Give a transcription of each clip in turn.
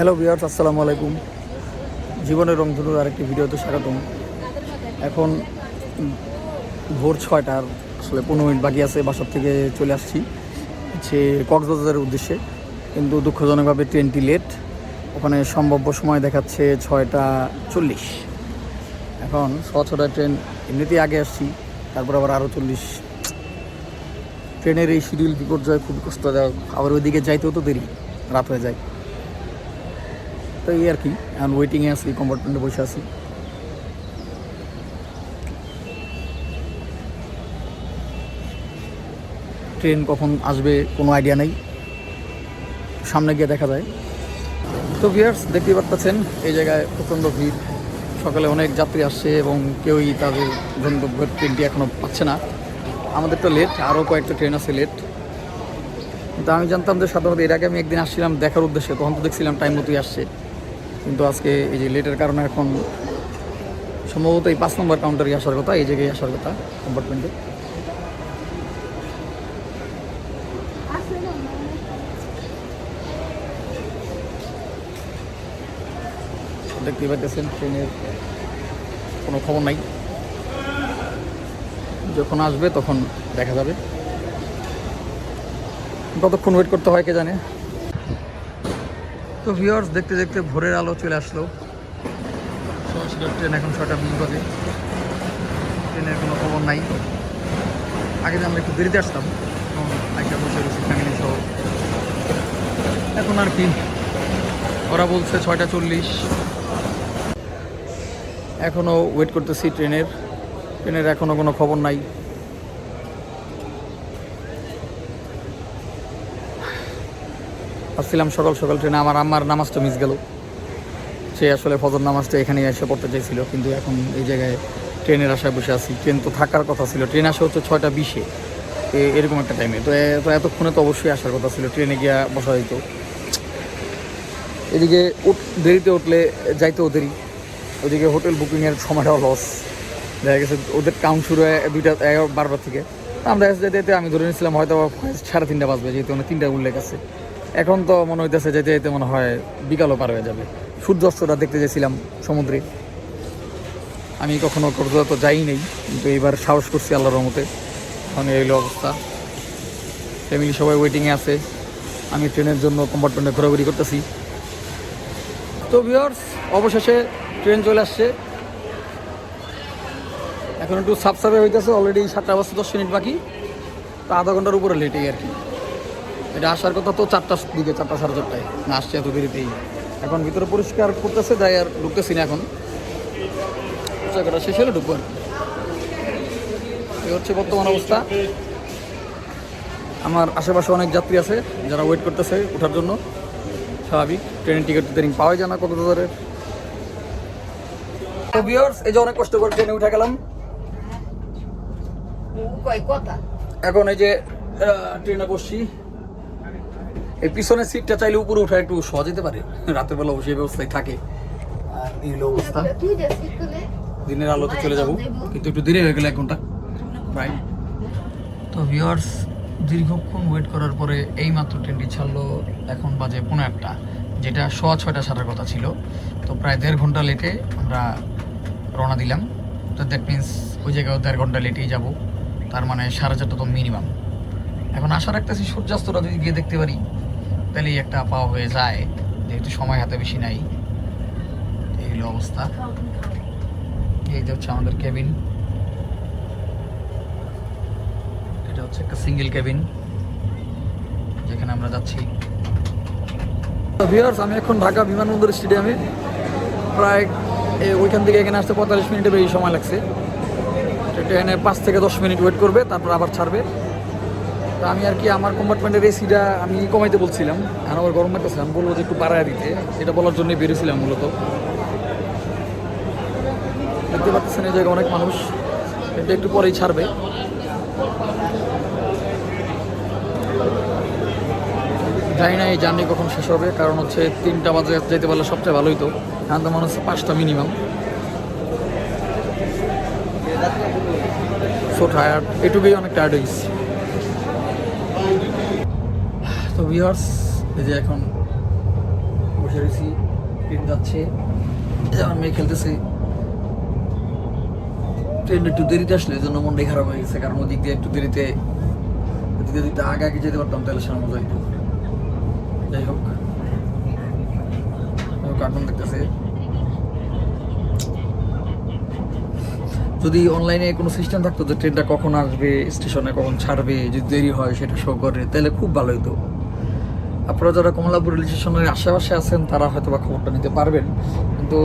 Hello বিয়ার্স আসসালামু আলাইকুম। জীবনের রংধনুর আরেকটি ভিডিওতে স্বাগতম। এখন ভোর ছয়টার আসলে পনেরো মিনিট বাকি আছে, বাসার থেকে চলে আসছি হচ্ছে কক্সবাজারের উদ্দেশ্যে। কিন্তু দুঃখজনকভাবে ট্রেনটি লেট ওখানে সম্ভাব্য সময় দেখাচ্ছে ছয়টা চল্লিশ। এখন ছ ছটায় ট্রেন, এমনিতেই আগে আসছি, তারপর আবার আরও চল্লিশ। ট্রেনের এই শিডিউল বিপর্যয় খুব কষ্টদায়ক। আবার ওইদিকে যাইতেও তো দেরি, রাত হয়ে যায়। তো এই আর কি? এখন ওয়েটিংয়ে আছি কম্পার্টমেন্টে বসে আছি। ট্রেন কখন আসবে, কোনো আইডিয়া নেই। সামনে গিয়ে দেখা যায়। তো ভিয়ার্স দেখতেই পাচ্ছেন, এই জায়গায় প্রচণ্ড ভিড়। সকালে অনেক যাত্রী আসছে এবং কেউই তাদের গন্তব্যের ট্রেনটি এখনও পাচ্ছে না। আমাদের তো লেট আরও কয়েকটা ট্রেন আছে লেট কিন্তু আমি জানতাম যে সাধারণত এর আগে আমি একদিন আসছিলাম দেখার উদ্দেশ্যে, তখন তো দেখছিলাম টাইম মতোই আসছে। কিন্তু আজকে এই যে লেটের কারণে এখন সম্ভবত এই পাঁচ নম্বর কাউন্টারে আসার কথা, এই জায়গায় আসার কথা কম্পার্টমেন্টে দেখতেই পাচ্ছেন ট্রেনের কোনো খবর নাই। যখন আসবে তখন দেখা যাবে। কতক্ষণ ওয়েট করতে হয় কে জানে? তো ভিউয়ার্স দেখতে দেখতে ভোরের আলো চলে আসলো। ট্রেন এখন ছটা বিশ বাজে। ট্রেনের কোনো খবর নাই। আগে যে আমরা একটু দেরিতে আসতাম একটা বসে রয়েছি ফ্যামিলি সহ। এখন আর কি? ওরা বলছে ছয়টা চল্লিশ। এখনও ওয়েট করতেছি ট্রেনের। ট্রেনের এখনও কোনো খবর নাই। আসছিলাম সকাল সকাল ট্রেনে আমার আম্মার নামাজটা মিস গেল। সে আসলে ফজর নামাজটা এখানে এসে পড়তে চাইছিল, কিন্তু এখন এই জায়গায় ট্রেনের আশায় বসে আছি। ট্রেন তো থাকার কথা ছিল, ট্রেন আসা হচ্ছে ছয়টা বিশে। এরকম একটা টাইমে তো তো এতক্ষণে তো অবশ্যই আসার কথা ছিল, ট্রেনে গিয়া বসা হইতো। এদিকে উঠ, দেরিতে উঠলে যাইতেও দেরি। ওদিকে হোটেল বুকিংয়ের সময়টাও লস দেখা গেছে ওদের কাউন্ট শুরু হয় দুইটা, এগারো, বারোটার থেকে। আমরা যেতে যেতে আমি ধরে নিয়েছিলাম হয়তো সাড়ে তিনটা বাজবে, যেহেতু অনেক তিনটা উল্লেখ আছে। এখন তো মনে হইতেছে যেতে যেতে মনে হয় বিকালও পার হয়ে যাবে। সূর্যাস্তটা দেখতে গেছিলাম সমুদ্রে। আমি কখনো কক্সবাজার তো যাই নেই, কিন্তু এবার সাহস করছি আল্লাহর রহমতে। এখন এই অবস্থা। ফ্যামিলি সবাই ওয়েটিংয়ে আছে। আমি ট্রেনের জন্য কম্পার্টমেন্টে ঘোরাঘুরি করতেছি। তো ভিওর্স অবশেষে ট্রেন চলে আসছে। এখন একটু সাফ হইতেছে অলরেডি সাতটা বাজতে দশ মিনিট বাকি। তো আধা ঘণ্টার উপরে লেটেই আর কি। এটা আসার কথা তো চারটার দিকে চারটা সাড়ে চারটায়। না আসছে এত দেরিতেই। এখন ভিতরে পরিষ্কার করতেছে তাই আর ঢুকতেছি না এখন। জায়গাটা শেষ হলে ঢুকবো আর এই হচ্ছে বর্তমান অবস্থা। আমার আশেপাশে অনেক যাত্রী আছে যারা ওয়েট করতেছে ওঠার জন্য। স্বাভাবিক ট্রেনের টিকিট তো দেরিং পাওয়াই যায় না কক্সবাজারের তো ভিউয়ার্স এই যে অনেক কষ্ট করে ট্রেনে উঠে গেলাম। এখন এই যে ট্রেনে বসছি। এই পিছনের সিটটা চাইলে উপরে উঠে একটু সহজ যেতে পারে। রাতের বেলা অবশ্যই ব্যবস্থায় থাকে। অবস্থা। দিনের আলোতে চলে যাব। কিন্তু একটু দেরি হয়ে গেল এক ঘণ্টা। প্রায় তো ভিউয়ার্স দীর্ঘক্ষণ ওয়েট করার পরে এই মাত্র ট্রেনটি ছাড়লো এখন বাজে পনেরো একটা যেটা সোয়া ছয়টা সারার কথা ছিল। তো প্রায় দেড় ঘণ্টা লেটে আমরা রওনা দিলাম। তো দ্যাট মিন্স ওই জায়গায় দেড় ঘণ্টা লেটেই যাব। তার মানে সাড়ে চারটা তো মিনিমাম এখন আশা রাখতেছি সূর্যাস্তটা যদি গিয়ে দেখতে পারি তাহলেই একটা পাওয়া হয়ে যায়, যেহেতু সময় হাতে বেশি নাই। এই হলো অবস্থা। এই যে হচ্ছে আমাদের কেবিন এটা হচ্ছে একটা সিঙ্গেল কেবিন যেখানে আমরা যাচ্ছি। ভিউয়ার্স আমি এখন ঢাকা বিমানবন্দর স্টেডিয়ামে প্রায় ওইখান থেকে এখানে আসতে পঁয়তাল্লিশ মিনিটের বেশি সময় লাগছে। ট্রেনে পাঁচ থেকে দশ মিনিট ওয়েট করবে, তারপর আবার ছাড়বে। তা আমি আর কি আমার কম্পার্টমেন্টের এসিটা আমি কমাইতে বলছিলাম। আর আবার গরম লাগতেছে, আমি বলব যে একটু বাড়ায় দিতে। এটা বলার জন্যই বেরিয়েছিলাম মূলত। দেখতে পাচ্ছেন এই জায়গায় অনেক মানুষ, এটা একটু পরেই ছাড়বে। জানি না এই জার্নি কখন শেষ হবে, কারণ হচ্ছে তিনটা বাজে যেতে পারলে সবচেয়ে ভালোই তো। এখন তো মনে হচ্ছে পাঁচটা মিনিমাম সো টায়ার্ড এটুকুই অনেক টায়ার্ড হয়েছি ভিউয়ার্স এই যে এখন বসে রয়েছি ট্রেন যাচ্ছে। আমার মেয়ে খেলতেছে। ট্রেন একটু দেরিতে আসলে, এই জন্য মনটাই খারাপ হয়ে গেছে। কারণ ওদিক দিয়ে একটু দেরিতে ওদিক দিয়ে আগে আগে যেতে পারতাম, তাহলে সামনে হইতো। যাই হোক। কার্টুন দেখতেছে। যদি অনলাইনে কোনো সিস্টেম থাকতো যে ট্রেনটা কখন আসবে স্টেশনে কখন ছাড়বে, যদি দেরি হয় সেটা শো করে, তাহলে খুব ভালো হতো আপনারা যারা কমলাপুর রেল স্টেশনের আশেপাশে আছেন, তারা হয়তো বা খবরটা নিতে পারবেন। কিন্তু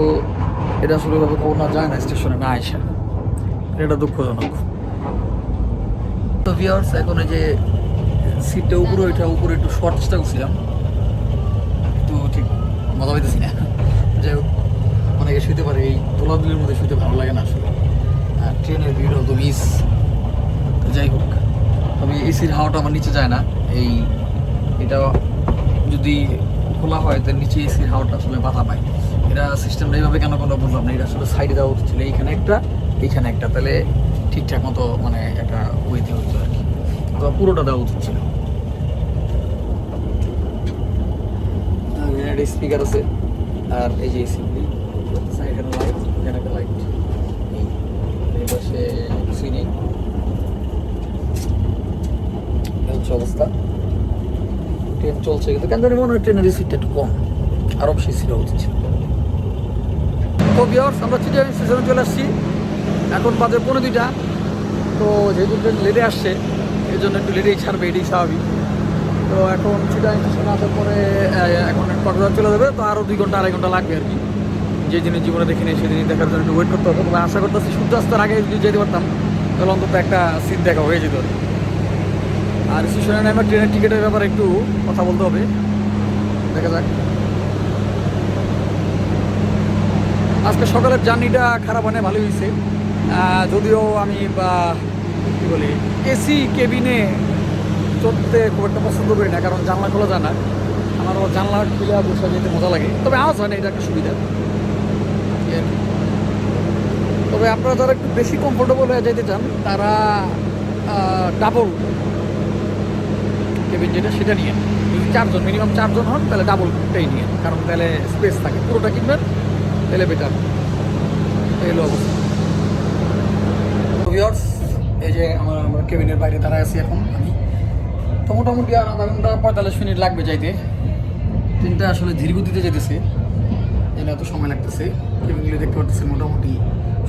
এটা আসলে ওইভাবে খবর না যায় না, স্টেশনে না আসে এটা দুঃখজনক। তো ভিওর্স এখন এই যে সিটটা উপরে, ওইটা উপরে একটু শর্ট চেষ্টা করছিলাম। তো ঠিক মজা পাইতেছি না। যাই হোক, অনেকে শুতে পারে, এই দোলাদুলির মধ্যে শুতে ভালো লাগে না আসলে। আর ট্রেনের ভিড় তো মিস যাই হোক, তবে এসির হাওয়াটা আমার নিচে যায় না। এই, এটা যদি খোলা হয় তাহলে নিচে এসির হাওয়াটা আসলে বাধা পায়। এটা সিস্টেমটা এইভাবে কেন কোনো বললাম না, এটা আসলে সাইডে দেওয়া উচিত ছিল, এইখানে একটা এইখানে একটা। তাহলে ঠিকঠাক মতো মানে একটা ওয়েতে হতো আর কি। অথবা পুরোটা দেওয়া উচিত ছিল। একটা স্পিকার আছে, আর এই যে এসি সাইডে লাইট এখানে একটা লাইট এই পাশে হচ্ছে অবস্থা। ট্রেন চলছে, কিন্তু কেন জানি মনে হয় ট্রেনের সিটটা একটু কম। আরও বেশি হওয়া উচিত ছিল তো বিয়ার্স আমরা চিটিয়াং স্টেশনে চলে আসছি। এখন বাজে পনেরো দুইটা। তো যেহেতু ট্রেন লেটে আসছে এই জন্য একটু লেটেই ছাড়বে, এটাই স্বাভাবিক। তো এখন চিটিয়াং স্টেশনে আসার পরে এখন কক্সবাজার চলে যাবে, তো আরও দুই ঘণ্টা, আড়াই ঘণ্টা লাগবে আর কি। যে জিনিস জীবনে দেখিনি সেদিনই দেখার জন্য একটু ওয়েট করতে হবে। তবে আশা করতেছি, সূর্যাস্তের আগে যদি যেতে পারতাম, তাহলে অন্তত একটা সিট দেখা হয়ে যেত আর কি। আর স্টেশনে নেমে ট্রেনের টিকিটের ব্যাপারে একটু কথা বলতে হবে। দেখা যাক। আজকে সকালের জার্নিটা খারাপ হয় না ভালোই হয়েছে। যদিও আমি, বা, কী বলি, এসি কেবিনে চড়তে খুব একটা পছন্দ করি না, কারণ জানলা খোলা যায় না। আমার জানলা খুলে বসে যেতে মজা লাগে। তবে আওয়াজ হয় না, এটা একটা সুবিধা। তবে আপনারা যারা একটু বেশি কমফোর্টেবল হয়ে যেতে চান, তারা ডাবল কেবিন যেটা, সেটা নিয়ে। যদি চারজন মিনিমাম চারজন হন, তাহলে ডাবলটাই নিয়ে। কারণ তাহলে স্পেস থাকে। পুরোটা কিনবেন, তাহলে বেটার এই হলো অবস্থা। এই যে আমার কেবিনের বাইরে দাঁড়ায় আছি এখন আমি। তো মোটামুটি আধা ঘণ্টা, পঁয়তাল্লিশ মিনিট লাগবে যাইতে। ট্রেনটা আসলে ধীর গতিতে যেতেছে যেন এত সময় লাগতেছে। কেবিনগুলি দেখতে পাচ্ছি মোটামুটি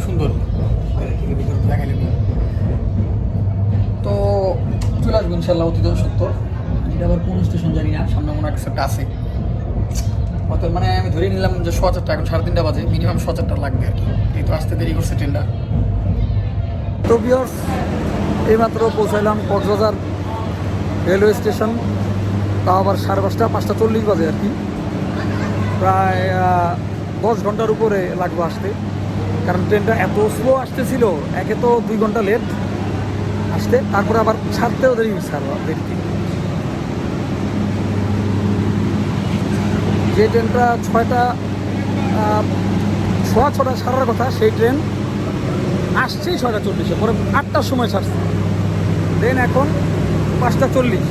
সুন্দর। নেবে তো চলে আসব ইনশাল্লাহ অতীত সত্য। এটা আবার কোন স্টেশন জানি না, সামনে মনে একটা আছে। অত মানে আমি ধরে নিলাম যে সোয়া চারটা এখন সাড়ে তিনটা বাজে মিনিমাম সোয়া চারটা লাগবে আর কি। এই তো আসতে দেরি করছে ট্রেনটা তো বিয়র্স এইমাত্র পৌঁছাইলাম কক্সবাজার রেলওয়ে স্টেশন তাও আবার সাড়ে পাঁচটা পাঁচটা চল্লিশ বাজে আর কি। প্রায় দশ ঘণ্টার উপরে লাগবে আসতে। কারণ ট্রেনটা এত স্লো আসতেছিল, একে তো দুই ঘণ্টা লেট আসতে। তারপরে আবার ছাড়তেও দেরি আরও দেরিতে যে ট্রেনটা ছয়টা সোয়া ছটা ছাড়ার কথা, সেই ট্রেন আসছেই ছয়টা চল্লিশে, পরে আটটার সময় ছাড়ছে। দেন এখন পাঁচটা চল্লিশ।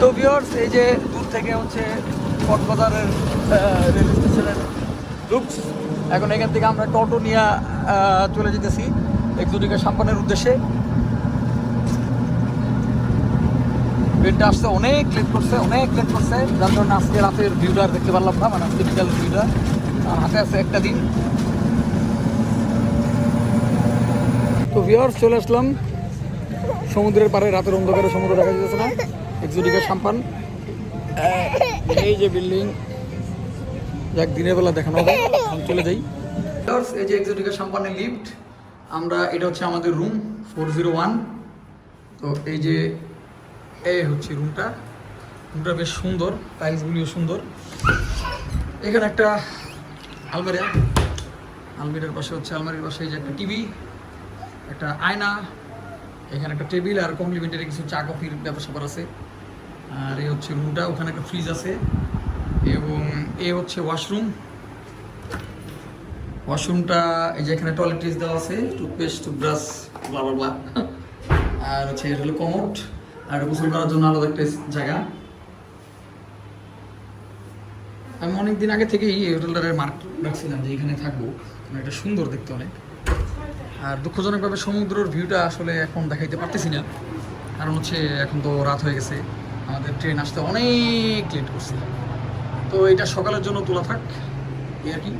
তো ভিওর্স এই যে দূর থেকে হচ্ছে কক্সবাজারের রেল স্টেশনের লুকস এখন এখান থেকে আমরা টোটো নিয়ে চলে যেতেছি একজুটিকা সাম্পানের উদ্দেশ্যে। ট্রেনটা আসতে অনেক লেট করছে, অনেক লেট করছে। যার জন্য আজকে রাতের ভিউটা দেখতে পারলাম না মানে আজকে বিকাল ভিউটা আর হাতে আছে একটা দিন। তো ভিওর্স চলে আসলাম। সমুদ্রের পাড়ে, রাতের অন্ধকারে সমুদ্র দেখা যাচ্ছে না এক্সোটিকা সাম্পান। এই যে বিল্ডিং যাক, দিনের বেলা দেখানো হবে। চলে যাই। এই যে এক্সোটিকা সাম্পানের লিফট আমরা, এটা হচ্ছে আমাদের রুম ফোর জিরো ওয়ান তো এই যে এ হচ্ছে রুমটা রুমটা বেশ সুন্দর টাইলসগুলিও সুন্দর। এখানে একটা আলমারি। আলমারির পাশে হচ্ছে, আলমারির পাশে এই যে একটা টিভি, একটা আয়না, এখানে একটা টেবিল আর কমপ্লিমেন্টারি কিছু চা, কফির ব্যবসা করা আছে। আর এই হচ্ছে রুমটা ওখানে একটা ফ্রিজ আছে। এবং এ হচ্ছে ওয়াশরুম ওয়াশরুমটা, এই যে এখানে টয়লেট টিস দেওয়া আছে টুথপেস্ট টুথব্রাশ ব্লা আর হচ্ছে এটা হলো কমোড আর গোসল করার জন্য আলাদা একটা জায়গা। আমি অনেক দিন আগে থেকেই এই হোটেলটার মার্ক রাখছিলাম যে এখানে থাকব। কারণ এটা সুন্দর দেখতে অনেক। আর দুঃখজনকভাবে সমুদ্রের ভিউটা আসলে এখন দেখাইতে পারতেছি না। কারণ হচ্ছে এখন তো রাত হয়ে গেছে। আমাদের ট্রেন আসতে অনেক লেট করছে। তো এটা সকালের জন্য তোলা থাক। এই আর কি।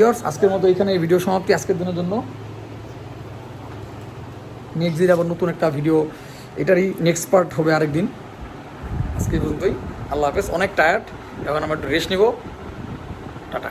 ভিউয়ার্স, আজকের মতো এখানে ভিডিও সমাপ্তি আজকের দিনের জন্য। নেক্সট দিন আবার নতুন একটা ভিডিও এটারই নেক্সট পার্ট হবে আরেকদিন। আজকে পর্যন্তই আল্লাহ হাফেজ অনেক টায়ার্ড এখন আমরা একটু রেস্ট নিব। টাটা।